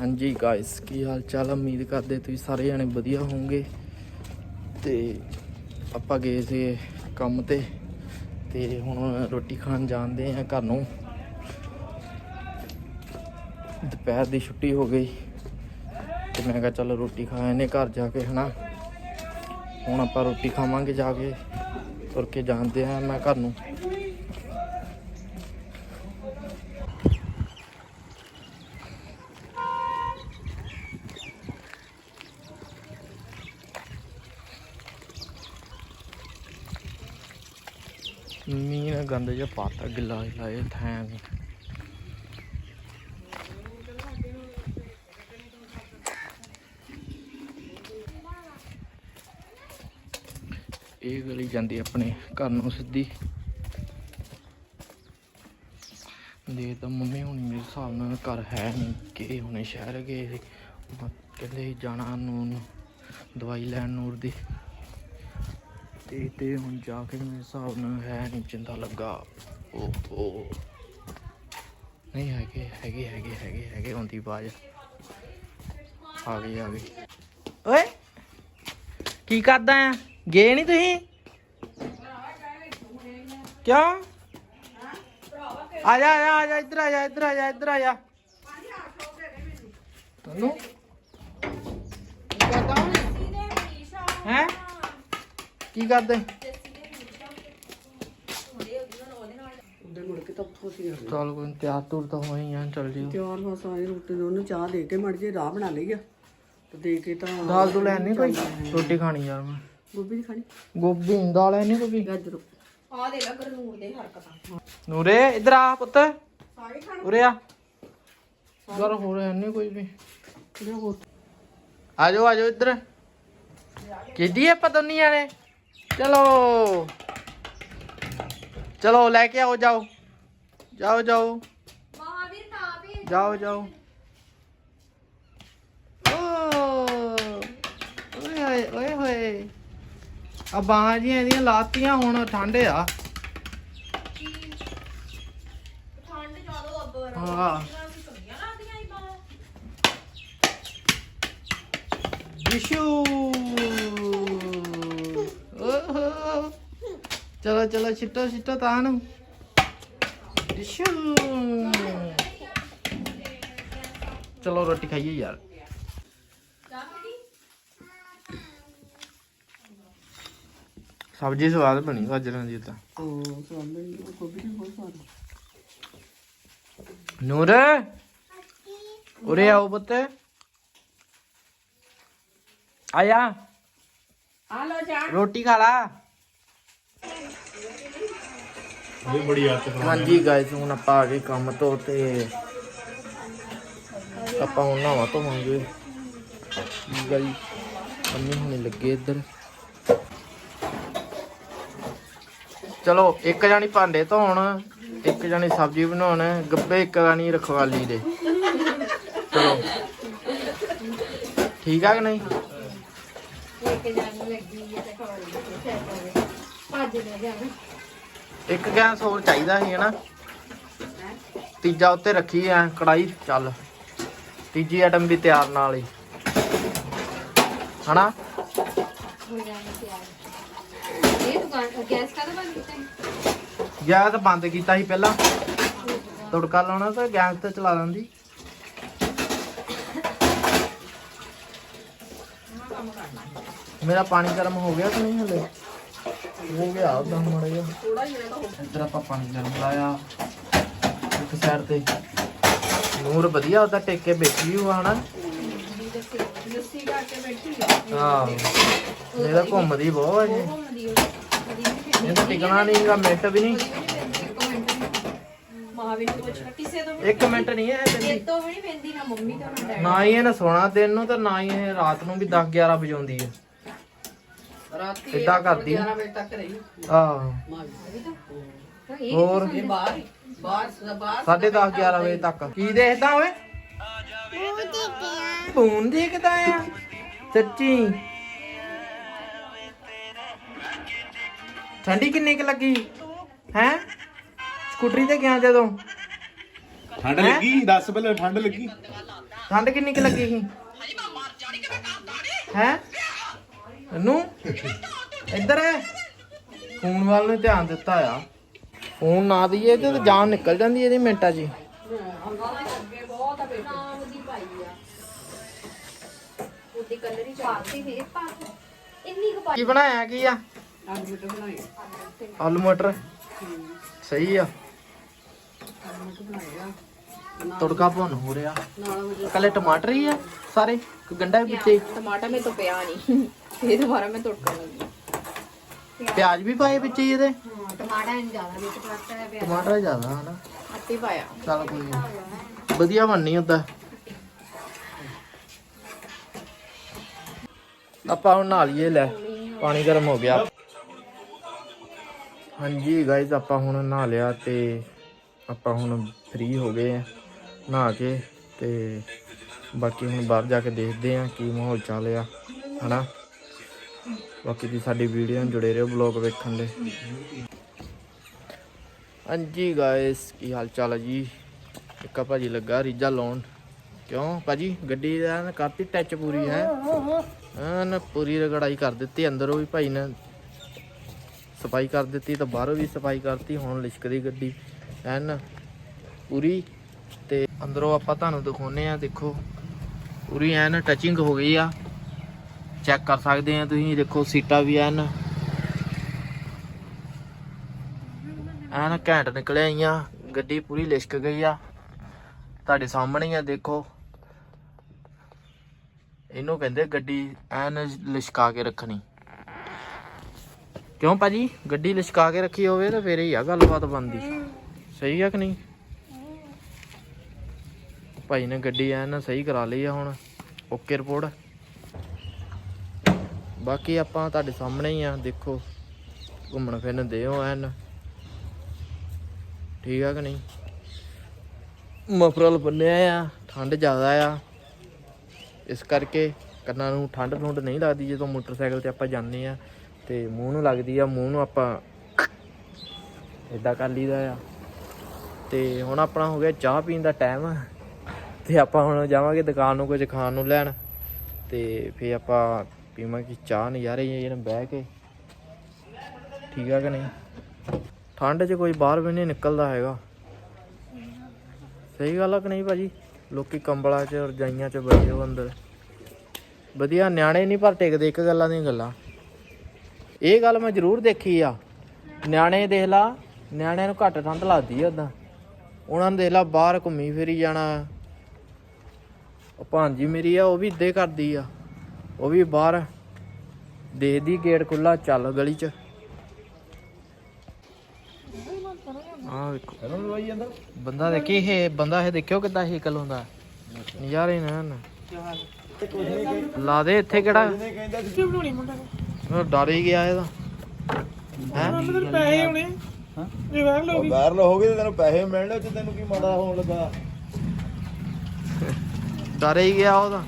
ਹਾਂਜੀ ਗਾਇਸ ਕੀ ਹਾਲ ਚਾਲ? ਉਮੀਦ ਕਰਦੇ ਤੁਸੀਂ ਸਾਰੇ ਜਣੇ ਵਧੀਆ ਹੋਵੋਗੇ। ਤੇ ਆਪਾਂ ਗਏ ਸੀ ਕੰਮ ਤੇ ਤੇ ਹੁਣ ਰੋਟੀ ਖਾਣ ਜਾਂਦੇ ਆ ਘਰ। ਨੂੰ ਦੁਪਹਿਰ ਦੀ ਛੁੱਟੀ ਹੋ ਗਈ, ਤੇ ਮੈਂ ਕਿਹਾ ਚੱਲ ਰੋਟੀ ਖਾ ਆਨੇ ਘਰ ਜਾ ਕੇ, ਹਨਾ। ਹੁਣ ਆਪਾਂ ਰੋਟੀ ਖਾਵਾਂਗੇ ਜਾ ਕੇ, ਤੁਰ ਕੇ ਜਾਂਦੇ ਆ ਮੈਂ ਘਰ ਨੂੰ। ਮੀਂਹ ਨੇ ਗੰਦ ਜਿਹਾ ਪਾਤਾ, ਗਿੱਲਾ ਗਿੱਲਾ ਇਹ ਥੈਂ ਵੀ। ਇਹ ਗਲੀ ਜਾਂਦੀ ਆਪਣੇ ਘਰ ਨੂੰ ਸਿੱਧੀ। ਦੇ ਤਾਂ ਮੰਮੀ ਹੁਣੀ ਮੇਰੇ ਹਿਸਾਬ ਨਾਲ ਘਰ ਹੈ ਨਹੀਂ ਕਿ ਹੁਣੇ ਸ਼ਹਿਰ ਗਏ ਕਹਿੰਦੇ ਜਾਣਾ ਨੂੰ, ਦਵਾਈ ਲੈਣ ਨੂਰ ਦੀ। ਤੇ ਤੇ ਹੁਣ ਜਾ ਕੇ ਮੇਰੇ ਹਿਸਾਬ ਨਾਲ ਹੈ ਨਹੀਂ ਚਿੰਤਾ ਲੱਗਾ। ਓਹੋ। ਨਹੀਂ ਹੈਗੇ ਹੈਗੇ ਹੈਗੇ ਹੈਗੇ ਹੈਗੇ ਹੁੰਦੀ ਆਵਾਜ਼। ਆ ਗਈ ਆ ਗਈ। ਓਏ! ਕੀ ਕਰਦਾ ਆ? ਗਏ ਨਹੀਂ ਤੁਸੀਂ? ਕਿਉਂ? ਆ ਜਾ ਆ ਜਾ ਆ ਜਾ ਇੱਧਰ ਆ ਜਾ ਇੱਧਰ ਆ ਜਾ ਇੱਧਰ ਆ ਜਾ। ਤੈਨੂੰ? ਕੀ ਕਰਦਾ ਹੈ? ਕੀ ਕਰਦੇ? ਉਹਦੇ ਮੁੜ ਕੇ ਤਾਂ ਉੱਥੋਂ ਸੀ ਆ ਚਲ ਕੋਈ ਨੀ, ਤਿਆਰ ਤੁਰ ਤਾਂ ਹੋਈ ਆ ਚੱਲ ਜਿਓ। ਤਿਆਰ ਬਸ ਆਏ ਰੋਟੀ ਦੇ ਉਹਨੂੰ ਚਾਹ ਦੇ ਕੇ ਮੜ ਜੇ ਰਾਹ ਬਣਾ ਲਈ ਆ। ਤੇ ਦੇ ਕੇ ਤਾਂ ਦਾਲ ਤੂੰ ਲੈਣੀ ਕੋਈ? ਰੋਟੀ ਖਾਣੀ ਯਾਰ ਮੈਂ। ਗੋਭੀ ਦੀ ਖਾਣੀ? ਗੋਭੀ ਨੀ, ਦਾਲ ਲੈਣੀ ਕੋਈ? ਗਾਜਰ ਆ ਦੇ ਲਾ ਗਰਨੂਰ ਦੇ ਹਰਕਤਾਂ। ਨੂਰੇ ਇੱਧਰ ਆ ਪੁੱਤ। ਸਾਰੇ ਖਾਣ? ਉਰੇ ਆ। ਯਾਰ ਹੋ ਰਿਹਾ ਨਹੀਂ ਕੋਈ ਵੀ। ਕਿਹੜਾ ਹੋਰ। ਆ ਜਾਓ ਆ ਜਾਓ ਇੱਧਰ। ਕਿੱਡੀ ਆਪਾਂ ਦੋਨੀ ਜਾਣੇ? ਚਲੋ। ਚਲੋ ਲੈ ਕੇ ਆਓ ਜਾਓ। ਜਾਓ ਜਾਓ। ਮਹਾਵੀਰ ਨਾ ਵੀ ਜਾਓ ਜਾਓ। ਓਏ ਹੋਏ ਓਏ ਹੋਏ। ਆ ਬਾਹਾਂ ਜੀਆਂ ਇਹਦੀਆਂ ਲਾਤੀਆਂ ਹੁਣ ਠੰਡ ਆ। ਠੰਡ ਜ਼ਿਆਦਾ ਅੱਬਰ ਹਾਂ। ਵਿਸ਼ੂ। ਚਲੋ ਚਲੋ ਛਿੱਟੋ ਛਿੱਟੋ ਤਾਂ ਨੂੰ। ਚਲੋ ਰੋਟੀ ਖਾਈਏ ਯਾਰ। ਸਬਜ਼ੀ ਸਵਾਦ ਬਣੀ ਗਾਜਰਾਂ ਦੀ ਤਾਂ। ਉਹ ਸਵਾਦ ਬਣੀ ਉਹ ਗੋਭੀ ਦੀ ਬਹੁਤ ਸਵਾਦ ਨੂਰ ਉਰੇ ਆਓ ਪੁੱਤ। ਆਇਆ। ਆ ਲੋ ਚਾਹ। ਰੋਟੀ ਖਾ ਲਾ। ਹਾਂਜੀ ਗਾਇਸ ਹੁਣ ਆਪਾਂ ਆ ਗਏ ਕੰਮ ਤੋਂ ਤੇ ਆਪਾਂ ਹੁਣ ਨਹਾਵਾ ਧੋਵਾਂਗੇ। ਜੀ। ਮੰਮੀ ਹੁਣੇ ਲੱਗੇ ਇੱਧਰ। ਚਲੋ ਇੱਕ ਜਾਨੀ ਭਾਂਡੇ ਧੋਣ ਇੱਕ ਜਾਨੀ ਸਬਜ਼ੀ ਬਣਾਉਣ ਗੱਬੇ ਇੱਕ ਜਾਨੀ ਰਖਵਾਲੀ ਦੇ। ਚਲੋ। ਠੀਕ ਆ ਕਿ ਨਹੀਂ? ਇੱਕ ਜਾਨ ਲੱਗੀ ਹੈ ਤੇ ਖਵਾਈ ਤੇ ਭੱਜ ਲੈ ਜਾਣਾ। ਇੱਕ ਗੈਸ ਹੋਰ ਚਾਹੀਦਾ ਸੀ ਹਨਾ। ਤੀਜਾ ਉੱਤੇ ਰੱਖੀ ਐ ਕੜਾਈ ਚੱਲ। ਤੀਜੀ ਆਈਟਮ ਵੀ ਤਿਆਰ ਨਾਲ ਹੀ। ਹਨਾ। ਇਹ ਦੁਕਾਨ ਗੈਸ ਬੰਦ ਕੀਤਾ? ਗੈਸ ਬੰਦ ਕੀਤਾ ਸੀ ਪਹਿਲਾਂ। ਤੜਕਾ ਲਾਉਣਾ ਤਾਂ ਗੈਸ ਤੇ ਚਲਾ ਦਿੰਦੀ ਮੇਰਾ ਪਾਣੀ ਗਰਮ ਹੋ ਗਿਆ ਕਿ ਨਹੀਂ ਹਲੇ? ਹੋ ਗਿਆ ਉਦਾਂ ਮੜਾ ਜਿਹਾ। ਥੋੜਾ ਤਾਂ ਇੱਧਰ ਆਪਾਂ ਪਾਣੀ ਗਰਮ ਲਾਇਆ ਇੱਕ ਸਾਈਡ ਤੇ ਨੂਰ ਵਧੀਆ ਉਹਦਾ ਟੇਕ ਕੇ ਬੈਠੀ ਹੋਆ ਹਨਾ? ਲੱਸੀ ਕਰਕੇ ਬੈਠੀ ਆ। ਹਾਂ। ਇਹ ਤਾਂ ਘੁੰਮਦੀ ਬਹੁਤ ਹੈ ਜੀ। ਘੁੰਮਦੀ ਉਹ ਕਦੀ ਨਹੀਂ ਇਹ ਤਾਂ ਟਿਕਣਾ ਨਹੀਂਗਾ ਮਿੰਟ ਵੀ ਨਹੀਂ। ਮਹਾਵੀਰ ਨੂੰ ਪੁੱਛਣਾ ਕਿਸੇ ਤੋਂ ਇੱਕ ਮਿੰਟ ਨਹੀਂ ਹੈ ਇਹ ਦਿੰਦੀ ਤੋਂ ਵੀ ਨਹੀਂ ਪੈਂਦੀ ਨਾ ਮੰਮੀ ਤੋਂ ਨਾ ਨਾ ਹੀ ਇਹਨੇ ਸੋਣਾ ਦਿਨ ਨੂੰ ਤੇ ਨਾ ਹੀ ਇਹ ਰਾਤ ਨੂੰ ਵੀ 10 11 ਵਜਾਉਂਦੀ ਹੈ ਰਾਤੀ ਏਦਾਂ ਕਰਦੀ 11 ਵਜੇ ਤੱਕ ਰਹੀ ਆਹ ਹੋਰ? ਇਹ ਬਾਹਰ ਹੀ ਬਾਹਰ ਬਾਹਰ 10:30 11 ਵਜੇ ਤੱਕ। ਕੀ ਦੇਖਦਾ ਓਏ? ਫੋਨ ਦੇਖਦਾ ਆ। ਸੱਚੀ। ਠੰਡੀ ਕਿੰਨੀ ਕੁ ਲੱਗੀ? ਹੈ? ਸਕੂਟਰੀ ਤੇ ਗਿਆ ਜਦੋਂ? ਠੰਡ ਲੱਗੀ? 10 ਪਹਿਲਾਂ ਠੰਡ ਲੱਗੀ। ਠੰਡ ਕਿੰਨੀ ਕੁ ਲੱਗੀ ਸੀ? ਹੈ? ਨੂੰ ਇੱਧਰ ਹੈ ਫੋਨ ਵੱਲ ਨੂੰ ਧਿਆਨ ਦਿੱਤਾ ਆ। ਫੋਨ ਨਾ ਦਈਏ ਤੇ ਜਾਨ ਨਿਕਲ ਜਾਂਦੀ ਇਹਦੀ ਮਿੰਟਾਂ 'ਚ ਕੀ ਬਣਾਇਆ? ਕੀ ਆ? ਆਲੂ ਮਟਰ? ਸਹੀ ਆ। ਤੜਕਾ ਭੁੰਨ ਹੋ ਰਿਹਾ। ਨਾਲ ਕੱਲੇ ਟਮਾਟਰ ਹੀ ਆ ਸਾਰੇ ਕਿ ਗੰਡਾ ਵੀ ਵਿੱਚੇ ਟਮਾਟਰ ਮੇ ਤੋਂ ਪਿਆ ਨਹੀਂ ਇਹ ਦੁਬਾਰਾ ਮੈਂ ਤੜਕਾ ਲੱਗੀ ਪਿਆਜ਼ ਵੀ ਪਾਏ ਵਿੱਚ ਹੀ ਇਹਦੇ ਟਮਾਟਰ ਨਹੀਂ ਜ਼ਿਆਦਾ ਵਿੱਚ ਟਮਾਟਰ ਹੈ ਪਿਆ ਟਮਾਟਰ ਜ਼ਿਆਦਾ ਹਨਾ? ਅੱਤੇ ਪਾਇਆ। ਚੱਲ ਕੋਈ ਨੀ। ਵਧੀਆ ਬਣਨੀ ਹੁੰਦਾ। ਆਪਾਂ ਹੁਣ ਨਹਾ ਲਈਏ ਲੈ। ਪਾਣੀ ਗਰਮ ਹੋ ਗਿਆ। ਹਾਂਜੀ ਗਾਇਜ਼ ਆਪਾਂ ਹੁਣ ਨਹਾ ਲਿਆ ਤੇ ਆਪਾਂ ਹੁਣ ਫ੍ਰੀ ਹੋ ਗਏ ਆ। ਨਹਾ ਕੇ ਤੇ ਬਾਕੀ ਹੁਣ ਬਾਹਰ ਜਾ ਕੇ ਦੇਖਦੇ ਆ ਕੀ ਮਾਹੌਲ ਚੱਲ ਰਿਹਾ ਹਨਾ? ਬਾਕੀ ਦੀ ਸਾਡੀ ਵੀਡੀਓ ਨਾਲ ਜੁੜੇ ਰਹੋ ਬਲੌਗ ਵੇਖਣ ਦੇ। ਹਾਂਜੀ ਗਾਇਸ ਕੀ ਹਾਲ ਚਾਲ ਹੈ ਜੀ? ਇੱਕ ਇੱਕਾ ਭਾਜੀ ਲੱਗਾ ਰੀਜਾ ਲਾਉਣ। ਕਿਉਂ ਭਾਜੀ? ਗੱਡੀ ਦਾ ਨਾ ਕਰਤੀ ਟੱਚ ਪੂਰੀ ਹੈ। ਹਾਂ, ਨਾ ਪੂਰੀ ਰਗੜਾਈ ਕਰ ਦਿੱਤੀ, ਅੰਦਰੋਂ ਵੀ ਭਾਈ ਨੇ ਸਫ਼ਾਈ ਕਰ ਦਿੱਤੀ, ਤਾਂ ਬਾਹਰੋਂ ਵੀ ਸਫ਼ਾਈ ਕਰਤੀ, ਹੁਣ ਲਿਸ਼ਕਦੀ ਗੱਡੀ। ਐਨ ਪੂਰੀ ਤੇ ਅੰਦਰੋਂ ਆਪਾਂ ਤੁਹਾਨੂੰ ਦਿਖਾਉਨੇ ਆ ਦੇਖੋ। ਪੂਰੀ ਐਨ ਟਚਿੰਗ ਹੋ ਗਈ ਆ। ਚੈੱਕ ਕਰ ਸਕਦੇ ਆ ਤੁਸੀਂ, ਦੇਖੋ, ਸੀਟਾਂ ਵੀ ਐਨ। ਐਨ ਘੈਂਟ ਨਿਕਲੇ ਆਈਆਂ। ਗੱਡੀ ਪੂਰੀ ਲਿਸ਼ਕ ਗਈ ਆ। ਤੁਹਾਡੇ ਸਾਹਮਣੇ ਆ, ਦੇਖੋ। ਇਹਨੂੰ ਕਹਿੰਦੇ ਗੱਡੀ ਐਨ ਲਿਸ਼ਕਾ ਕੇ ਰੱਖਣੀ। ਕਿਉਂ ਭਾਜੀ? ਗੱਡੀ ਲਿਸ਼ਕਾ ਕੇ ਰੱਖੀ ਹੋਵੇ ਤਾਂ ਫੇਰ ਹੀ ਆ, ਗੱਲਬਾਤ ਬਣਦੀ। ਸਹੀ ਆ ਕਿ ਨਹੀਂ? ਭਾਈ ਨੇ ਗੱਡੀ ਐਨ ਸਹੀ ਕਰਾ ਲਈ ਆ ਹੁਣ। Okay report. ਬਾਕੀ ਆਪਾਂ ਤੁਹਾਡੇ ਸਾਹਮਣੇ ਹੀ ਆ, ਦੇਖੋ। ਘੁੰਮਣ ਫਿਰਨ ਦਿਓ ਐਨ। ਠੀਕ ਆ ਕਿ ਨਹੀਂ? ਮਫਰਲ ਬੰਨਿਆ ਆ, ਠੰਡ ਜ਼ਿਆਦਾ ਆ। ਇਸ ਕਰਕੇ ਕੰਨਾਂ ਨੂੰ ਠੰਡ ਠੁੰਡ ਨਹੀਂ ਲੱਗਦੀ ਜਦੋਂ ਮੋਟਰਸਾਈਕਲ ਤੇ ਆਪਾਂ ਜਾਂਦੇ ਆ ਤੇ ਮੂੰਹ ਨੂੰ ਲੱਗਦੀ ਆ, ਮੂੰਹ ਨੂੰ ਆਪਾਂ ਇਦਾਂ ਕਰ ਲਈਦਾ ਆ। ਤੇ ਹੁਣ ਆਪਣਾ ਹੋ ਗਿਆ ਚਾਹ ਪੀਣ ਦਾ ਟਾਈਮ ਤੇ ਆਪਾਂ ਹੁਣ ਜਾਵਾਂਗੇ ਦੁਕਾਨ ਨੂੰ ਕੁਝ ਖਾਣ ਨੂੰ ਲੈਣ ਤੇ ਫੇਰ ਆਪਾਂ ਪੀਵਾਂਗੇ ਚਾਹ ਨਜ਼ਾਰੇ ਜਿਹੇ ਬਹਿ ਕੇ। ਠੀਕ ਆ ਕਿ ਨਹੀਂ? ਠੰਡ 'ਚ ਕੋਈ ਬਾਹਰ ਵੀ ਨਹੀਂ ਨਿਕਲਦਾ ਹੈਗਾ। ਸਹੀ ਗੱਲ ਆ ਕਿ ਨਹੀਂ ਭਾਜੀ? ਲੋਕੀ ਕੰਬਲਾਂ 'ਚ ਰਜਾਈਆਂ 'ਚ ਬੈਠੇ ਹੋ ਅੰਦਰ। ਵਧੀਆ, ਨਿਆਣੇ ਨਹੀਂ ਪਰ ਟਿਕਦੇ ਇੱਕ ਗੱਲਾਂ ਦੀਆਂ ਗੱਲਾਂ। ਇਹ ਗੱਲ ਮੈਂ ਜ਼ਰੂਰ ਦੇਖੀ ਆ। ਨਿਆਣੇ ਦੇਖ ਲਾ, ਨਿਆਣਿਆਂ ਨੂੰ ਘੱਟ ਠੰਡ ਲੱਗਦੀ ਆ ਉਦਾਂ ਉਹਨਾਂ ਨੂੰ ਦੇਖ ਲਾ ਬਾਹਰ ਘੁੰਮੀ ਫਿਰੀ ਜਾਣਾ। ਉਹ ਭਾਂਜੀ ਮੇਰੀ ਆ ਉਹ ਵੀ ਇੱਦੇ ਕਰਦੀ ਆ। ਉਹ ਵੀ ਬਾਹਰ ਦੇਖਦੀ ਗੇਟ ਖੁੱਲਾ ਚੱਲ ਗਲੀ 'ਚ। ਆ ਵੇਖੋ। ਬੰਦਾ ਦੇਖੀ ਇਹ ਬੰਦਾ ਇਹ ਦੇਖਿਓ ਕਿੱਦਾਂ ਇਹ ਹੁੰਦਾ। ਨਜ਼ਾਰੇ ਨਾ ਨਾ ਲਾ ਦੇ ਇੱਥੇ ਕਿਹੜਾ? ਡਰ ਹੀ ਗਿਆ ਇਹਦਾ। ਹੈ? ਵਾਇਰਲ ਹੋ ਗਏ ਤੇ ਤੈਨੂੰ ਪੈਸੇ ਮਿਲਣੇ ਤੇ ਤੈਨੂੰ ਕੀ ਮਾੜਾ ਹੋਣ ਲੱਗਾ? ਡਰ ਹੀ ਗਿਆ ਉਹਦਾ